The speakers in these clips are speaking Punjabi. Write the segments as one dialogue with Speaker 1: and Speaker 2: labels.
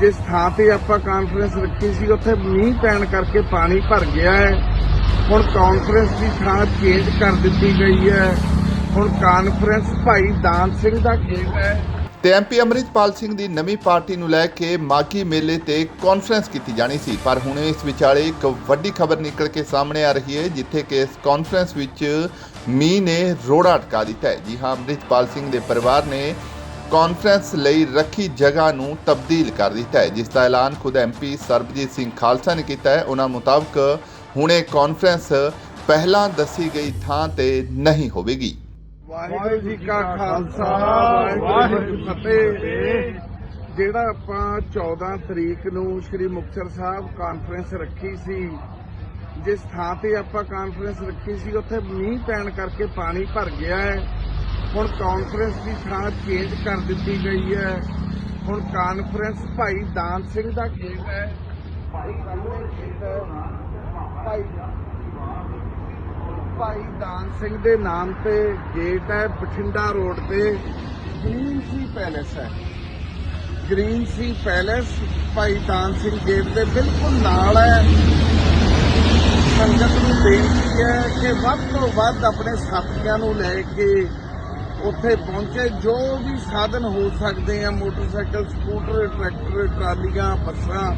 Speaker 1: ਜਿਸ ਥਾਂ ਤੇ ਆਪਾਂ ਕਾਨਫਰੰਸ ਰੱਖੀ ਸੀ, ਉੱਥੇ ਮੀਂਹ ਪੈਣ ਕਰਕੇ ਪਾਣੀ ਭਰ ਗਿਆ ਹੈ। ਹੁਣ ਕਾਨਫਰੰਸ ਦੀ ਥਾਂ ਚੇਂਜ ਕਰ ਦਿੱਤੀ ਗਈ ਹੈ। ਹੁਣ ਕਾਨਫਰੰਸ ਭਾਈ ਦਾਨ ਸਿੰਘ ਦਾ ਖੇਤ ਹੈ।
Speaker 2: ਤੇ ਐਮਪੀ ਅਮਰਿਤਪਾਲ ਸਿੰਘ ਦੀ ਨਵੀਂ ਪਾਰਟੀ ਨੂੰ ਲੈ ਕੇ ਮਾਗੀ ਮੇਲੇ ਤੇ ਕਾਨਫਰੰਸ ਕੀਤੀ ਜਾਣੀ ਸੀ। ਪਰ ਹੁਣ ਇਸ ਵਿਚਾਲੇ ਇੱਕ ਵੱਡੀ ਖਬਰ ਨਿਕਲ ਕੇ ਸਾਹਮਣੇ ਆ ਰਹੀ ਹੈ, ਜਿੱਥੇ ਕਿ ਇਸ ਕਾਨਫਰੰਸ ਵਿੱਚ ਮੀਂਹ ਨੇ ਰੋੜਾ ਅਟਕਾ ਦਿੱਤਾ ਹੈ। ਜੀ ਹਾਂ, ਅਮਰਿਤਪਾਲ ਸਿੰਘ ਦੇ ਪਰਿਵਾਰ ਨੇ ਕਾਨਫਰੰਸ ਲਈ ਰੱਖੀ ਜਗ੍ਹਾ ਨੂੰ ਤਬਦੀਲ ਕਰ ਦਿੱਤਾ ਹੈ ਜਿਸ ਦਾ ਐਲਾਨ ਖੁਦ ਐਮਪੀ ਸਰਬਜੀਤ ਸਿੰਘ ਖਾਲਸਾ ਨੇ ਕੀਤਾ ਹੈ। ਉਹਨਾਂ ਮੁਤਾਬਕ ਹੁਣ ਕਾਨਫਰੰਸ ਪਹਿਲਾਂ ਦੱਸੀ ਗਈ ਥਾਂ ਤੇ ਨਹੀਂ ਹੋਵੇਗੀ।
Speaker 1: ਵਾਹਿਗੁਰੂ ਜੀ ਕਾ ਖਾਲਸਾ ਵਾਹਿਗੁਰੂ ਜੀ ਕੀ ਫਤਿਹ। ਜਿਹੜਾ ਆਪਾਂ 14 ਤਰੀਕ ਨੂੰ ਸ੍ਰੀ ਮੁਕਤਸਰ ਸਾਹਿਬ ਕਾਨਫਰੰਸ ਰੱਖੀ ਸੀ ਜਿਸ ਥਾਂ ਤੇ ਆਪਾਂ ਕਾਨਫਰੰਸ ਰੱਖੀ ਸੀ ਉੱਥੇ ਮੀਂਹ ਪੈਣ ਕਰਕੇ ਪਾਣੀ ਭਰ ਗਿਆ ਹੈ। ਹੁਣ ਕਾਨਫਰੰਸ ਦੀ ਥਾਂ ਚੇਂਜ ਕਰ ਦਿੱਤੀ ਗਈ ਹੈ। ਹੁਣ ਕਾਨਫਰੰਸ ਭਾਈ ਦਾਨ ਸਿੰਘ ਦਾ ਖੇਤ ਹੈ। ਭਾਈ ਸਾਹਮਣੇ ਖੇਤ ਹੈ। ਭਾਈ ਭਾਈ ਦਾਨ ਸਿੰਘ ਦੇ ਨਾਮ ਤੇ ਗੇਟ ਹੈ ਬਠਿੰਡਾ ਰੋਡ ਤੇ। ਗ੍ਰੀਨ ਸੀ ਪੈਲੇਸ ਹੈ। Green sea palace Bhai Dan Singh gate ਦੇ ਬਿਲਕੁਲ ਨਾਲ ਹੈ। ਸੰਗਤ ਨੂੰ ਬੇਨਤੀ ਹੈ ਕਿ ਵੱਧ ਤੋਂ ਵੱਧ ਆਪਣੇ ਸਾਥੀਆਂ ਨੂੰ ਲੈ ਕੇ ਉੱਥੇ ਪਹੁੰਚੇ ਜੋ ਵੀ ਸਾਧਨ ਹੋ ਸਕਦੇ ਆ ਮੋਟਰਸਾਈਕਲ ਸਕੂਟਰ ਟਰੈਕਟਰ ਟਰਾਲੀਆਂ ਬੱਸਾਂ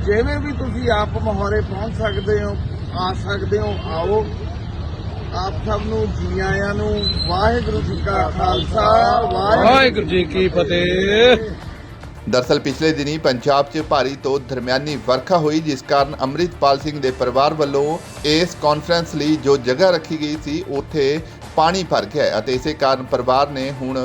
Speaker 1: ਜਿਵੇਂ ਵੀ ਤੁਸੀਂ ਆਪ ਮਹੌਰੇ ਪਹੁੰਚ ਸਕਦੇ ਹੋ ਆ ਸਕਦੇ ਹੋ ਆਓ। ਆਪ ਸਭ ਨੂੰ ਜੀ ਆਇਆਂ ਨੂੰ ਵਾਹਿਗੁਰੂ ਜੀ ਕਾ ਖਾਲਸਾ ਵਾਹਿਗੁਰੂ
Speaker 3: ਵਾਹਿਗੁਰੂ ਜੀ ਕੀ ਫਤਿਹ।
Speaker 2: ਦਰਸਲ ਪਿਛਲੇ ਦਿਨੀ ਪੰਜਾਬ 'ਚ ਭਾਰੀ ਤੋਂ ਦਰਮਿਆਨੀ ਵਰਖਾ ਹੋਈ ਜਿਸ ਕਾਰਨ ਅੰਮ੍ਰਿਤਪਾਲ ਸਿੰਘ ਦੇ ਪਰਿਵਾਰ ਵੱਲੋਂ ਇਸ ਕਾਨਫਰੰਸ ਲਈ ਜੋ ਜਗ੍ਹਾ ਰੱਖੀ ਗਈ ਸੀ ਉੱਥੇ ਪਾਣੀ ਭਰ ਗਿਆ ਹੈ ਅਤੇ ਇਸੇ ਕਾਰਨ ਪਰਿਵਾਰ ਨੇ ਹੁਣ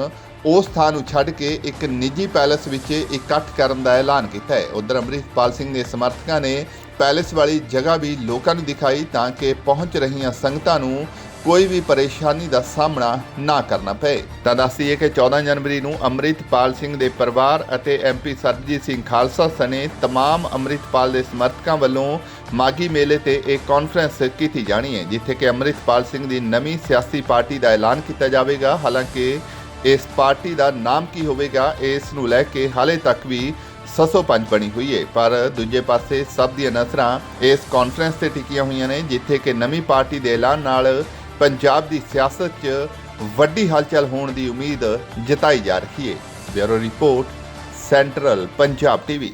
Speaker 2: ਉਸ ਥਾਂ ਨੂੰ ਛੱਡ ਕੇ ਇੱਕ ਨਿੱਜੀ ਪੈਲੇਸ ਵਿੱਚ ਇਕੱਠ ਕਰਨ ਦਾ ਐਲਾਨ ਕੀਤਾ ਹੈ ਉਧਰ ਅੰਮ੍ਰਿਤਪਾਲ ਸਿੰਘ ਦੇ ਸਮਰਥਕਾਂ ਨੇ ਪੈਲੇਸ ਵਾਲੀ ਜਗ੍ਹਾ ਵੀ ਲੋਕਾਂ ਨੂੰ ਦਿਖਾਈ ਤਾਂ ਕਿ ਪਹੁੰਚ ਰਹੀਆਂ ਸੰਗਤਾਂ ਨੂੰ ਕੋਈ ਵੀ ਪਰੇਸ਼ਾਨੀ ਦਾ ਸਾਹਮਣਾ ਨਾ ਕਰਨਾ ਪਏ ਤਾਂ ਦੱਸੀਏ ਕਿ 14 ਜਨਵਰੀ ਨੂੰ ਅੰਮ੍ਰਿਤਪਾਲ ਸਿੰਘ ਦੇ ਪਰਿਵਾਰ ਅਤੇ ਐਮਪੀ ਸਰਬਜੀਤ ਸਿੰਘ ਖਾਲਸਾ ਸਣੇ तमाम ਅੰਮ੍ਰਿਤਪਾਲ ਦੇ ਸਮਰਥਕਾਂ ਵੱਲੋਂ ਮਾਗੀ ਮੇਲੇ ਤੇ ਇੱਕ ਕਾਨਫਰੰਸ ਕੀਤੀ ਜਾਣੀ ਹੈ, ਜਿੱਥੇ ਕਿ ਅੰਮ੍ਰਿਤਪਾਲ ਸਿੰਘ ਦੀ ਨਵੀਂ ਸਿਆਸੀ ਪਾਰਟੀ ਦਾ ਐਲਾਨ ਕੀਤਾ ਜਾਵੇਗਾ। ਹਾਲਾਂਕਿ ਇਸ ਪਾਰਟੀ ਦਾ ਨਾਮ ਕੀ ਹੋਵੇਗਾ, ਇਸ ਨੂੰ ਲੈ ਕੇ ਹਾਲੇ ਤੱਕ ਵੀ ਸਸੋ ਪੰਜ ਬਣੀ ਹੋਈ ਹੈ। ਪਰ ਦੂਜੇ ਪਾਸੇ ਸਭ ਦੀਆਂ ਨਜ਼ਰਾਂ ਇਸ ਕਾਨਫਰੰਸ ਤੇ ਟਿਕੀਆਂ ਹੋਈਆਂ ਨੇ, ਜਿੱਥੇ ਕਿ ਨਵੀਂ ਪਾਰਟੀ ਦੇ ਐਲਾਨ ਨਾਲ ਪੰਜਾਬ ਦੀ ਸਿਆਸਤ 'ਚ ਵੱਡੀ ਹਲਚਲ ਹੋਣ ਦੀ ਉਮੀਦ ਜਤਾਈ ਜਾ ਰਹੀ ਹੈ। Bureau report, central Punjab TV.